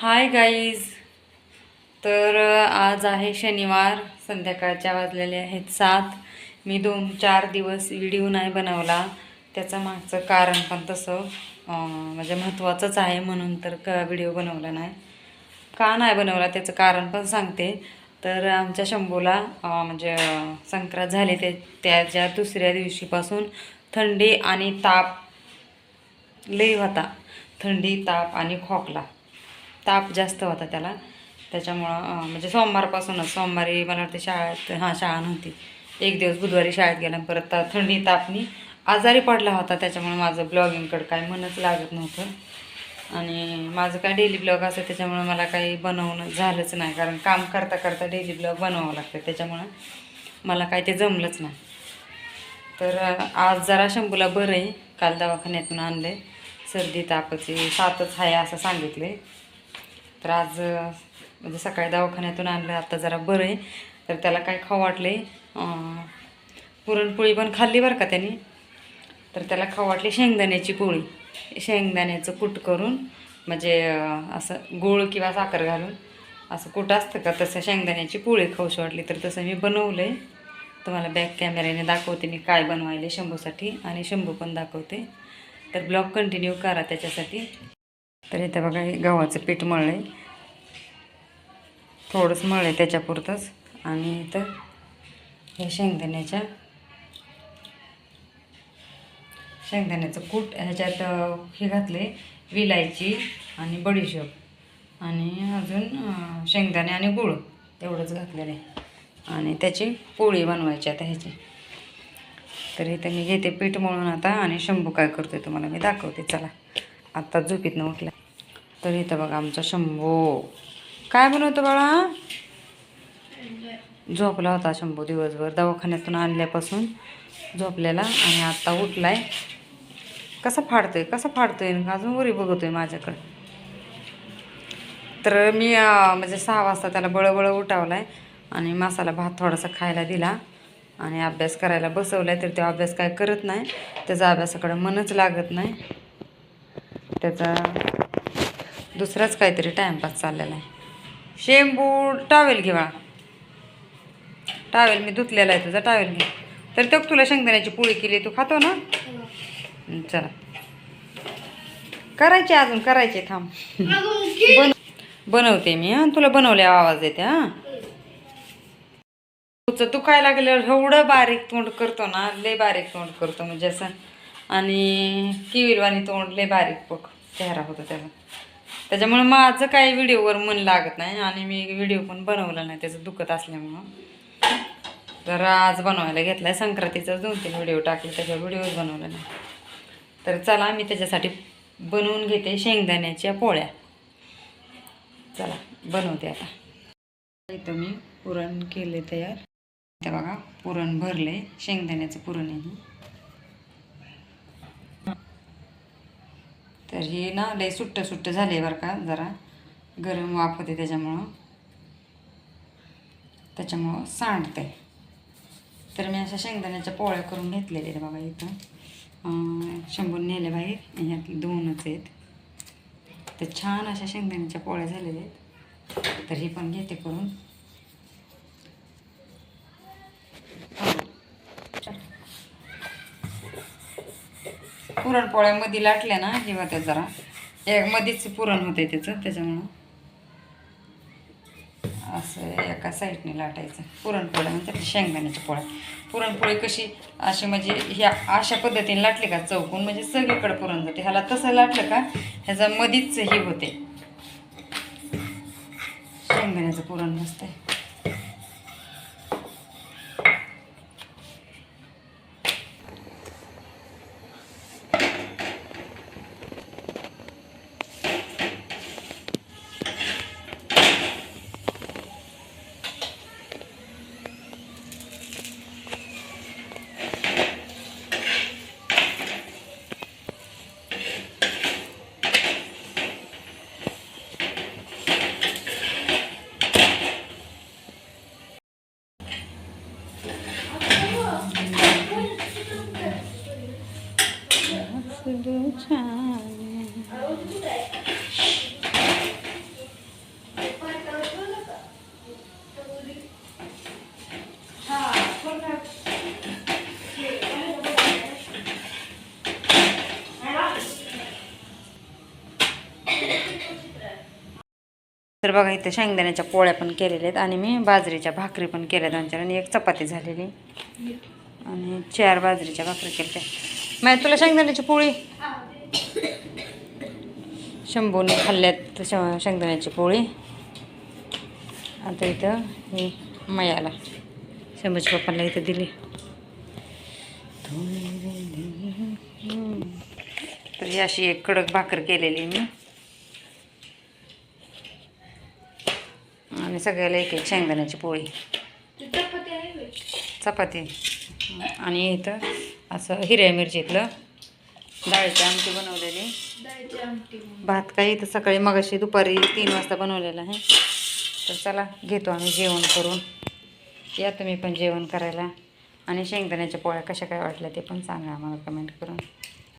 Hi guys तर आज आहे शनिवार. संध्याकाळच्या वाजलेले आहेत सात. मी दोन चार दिवस व्हिडिओ नाही बनवला. त्याचं मागचं कारण पण तसं म्हणजे महत्त्वाचंच आहे म्हणून तर क व्हिडिओ बनवला नाही. का नाही बनवला त्याचं कारण पण सांगते. तर आमच्या शंभूला म्हणजे संक्रांत झाली ते त्याच्या दुसऱ्या दिवशीपासून थंडी आणि ताप लई होता. थंडी ताप आणि खोकला. ताप जास्त होता त्याला. त्याच्यामुळं म्हणजे सोमवारपासूनच सोमवारी मला वाटते शाळेत हां शाळा नव्हती. एक दिवस बुधवारी शाळेत गेला परत ता- थंडी तापनी आजारी पडला होता. त्याच्यामुळे माझं ब्लॉगिंगकडं काय मनच लागत नव्हतं. आणि माझं काय डेली ब्लॉग असं त्याच्यामुळं मला काही बनवणं झालंच नाही. कारण काम करता करता डेली ब्लॉग बनवावं लागतं. त्याच्यामुळं मला काय ते जमलंच नाही. तर आज जरा शंभूला बरं आहे. काल दवाखान्यातून आणले सर्दी तापची सातच आहे असं सांगितले तर आज म्हणजे सकाळी दवाखान्यातून आणलं आता जरा बरं आहे. तर त्याला काय खाऊ वाटले पुरणपोळी पण खाल्ली बरं का त्याने. तर त्याला खाऊ वाटली शेंगदाण्याची पोळी. शेंगदाण्याचं कूट करून म्हणजे असं गूळ किंवा साखर घालून असं कुठं असतं का तसं शेंगदाण्याची पोळी खाऊशी वाटली. तर तसं मी बनवलं आहे तुम्हाला बॅक कॅमेऱ्याने दाखवते मी काय बनवायले शंभूसाठी आणि शंभू पण दाखवते. तर ब्लॉग कंटिन्यू करा त्याच्यासाठी. तर इथं बघा हे गव्हाचं पीठ मळलं आहे थोडंच मळलं आहे त्याच्यापुरतंच. आणि इथं हे शेंगदाण्याच्या शेंगदाण्याचं कूट ह्याच्यात हे घातले विलायची आणि बडीशोप. आणि अजून शेंगदाणे आणि गुळ एवढंच घातलेलं आहे. आणि त्याची पोळी बनवायची आता ह्याची. तर इथं मी घेते पीठ मळून आता आणि शंभू काय करतोय तुम्हाला मी दाखवते चला. आत्ता झोपीतनं उठला तर इथं बघा आमचा शंभू. काय बनवतो बाळा? झोपला होता शंभू दिवसभर दवाखान्यातून आणल्यापासून झोपलेला आणि आत्ता उठलाय. कसा फाडतोय? कसा फाडतोय? अजून वरी बघतोय माझ्याकडे. तर मी म्हणजे सहा वाजता त्याला बळबळ उठावलाय आणि मसाला भात थोडासा खायला दिला आणि अभ्यास करायला बसवलाय तर तो अभ्यास काय करत नाही. त्याचा अभ्यासाकडे मनच लागत नाही. त्याचा दुसराच काहीतरी टाईमपास चाललेला आहे. शेंबू टावेल घे बाळा टावेल मी धुतलेला आहे तुझा टावेल घे. तर तो तुला शेंगदाण्याची पोळी केली तू खातो ना? चला. करायचे अजून करायचे थांब. बन बनवते मी हां. तुला बनवल्या आवाज येते हां. तुझं तू काय लागल्यावर एवढं बारीक तोंड करतो ना लय बारीक तोंड करतो म्हणजे असं आणि किविलवाणी तोंडले बारीक पोट चेहरा होता त्याचा. त्याच्यामुळे माझं काही व्हिडिओवर मन लागत नाही आणि मी व्हिडिओ पण बनवला नाही त्याचं दुखत असल्यामुळं. तर आज बनवायला घेतलाय संक्रांतीचा दोन तीन व्हिडिओ टाकले त्याच्यावर व्हिडिओच बनवला नाही. तर चला मी त्याच्यासाठी बनवून घेते शेंगदाण्याच्या पोळ्या. चला बनवते आता. इथं मी पुरण केले तयार. इथं बघा पुरण भरले शेंगदाण्याचं पुरण आहे तर हे ना लय सुट्ट सुट्ट झाले बरं का जरा. गरम वाफ होते त्याच्यामुळं. त्याच्यामुळं सांडते. तर मी अशा शेंगदाण्याच्या पोळ्या करून घेतलेल्या आहेत बाबा इथं. शंभर नेले बाहेर ह्यातले दोनच आहेत. तर छान अशा शेंगदाण्याच्या पोळ्या झालेल्या आहेत. तर हे पण घेते करून. पुरणपोळ्या मध्ये लाटल्या ना किंवा त्या जरा. एक मध्येच पुरण होते त्याचं त्याच्यामुळं. असं एका साईडने लाटायचं. पुरणपोळ्या म्हणजे शेंगदाण्याच्या पोळ्या. पुरणपोळी कशी अशी म्हणजे ह्या अशा पद्धतीने लाटली का चौकून म्हणजे सगळीकडे पुरण जाते. ह्याला तसं लाटलं का ह्याचा मधीच हे होते. शेंगदाण्याचं पुरण मस्त तर बघा इथं शेंगदाण्याच्या पोळ्या पण केलेल्या आहेत आणि मी बाजरीच्या भाकरी पण केल्या त्यांच्या आणि एक चपाती झालेली. आणि चार बाजरीच्या भाकरी केल्या. मॅ तुला शेंगदाण्याची पोळी शंभूने खाल्ल्यात श- शेंगदाण्याची पोळी. आता इथं ही मयाला शंभूच्या पप्पाला इथं दिली. तर ही अशी एक कडक भाकर केलेली मी. आणि सगळ्याला एक एक शेंगदाण्याची पोळी. चपाती. आणि इथं असं हिरव्या मिरचीतलं डाळीची आमटी बनवलेली. भात काही इथं सकाळी मगाशी दुपारी तीन वाजता बनवलेला आहे. तर चला घेतो आम्ही जेवण करून. या तुम्ही पण जेवण करायला. आणि शेंगदाण्याच्या पोळ्या कशा काय वाटल्या ते पण सांगा आम्हाला कमेंट करून.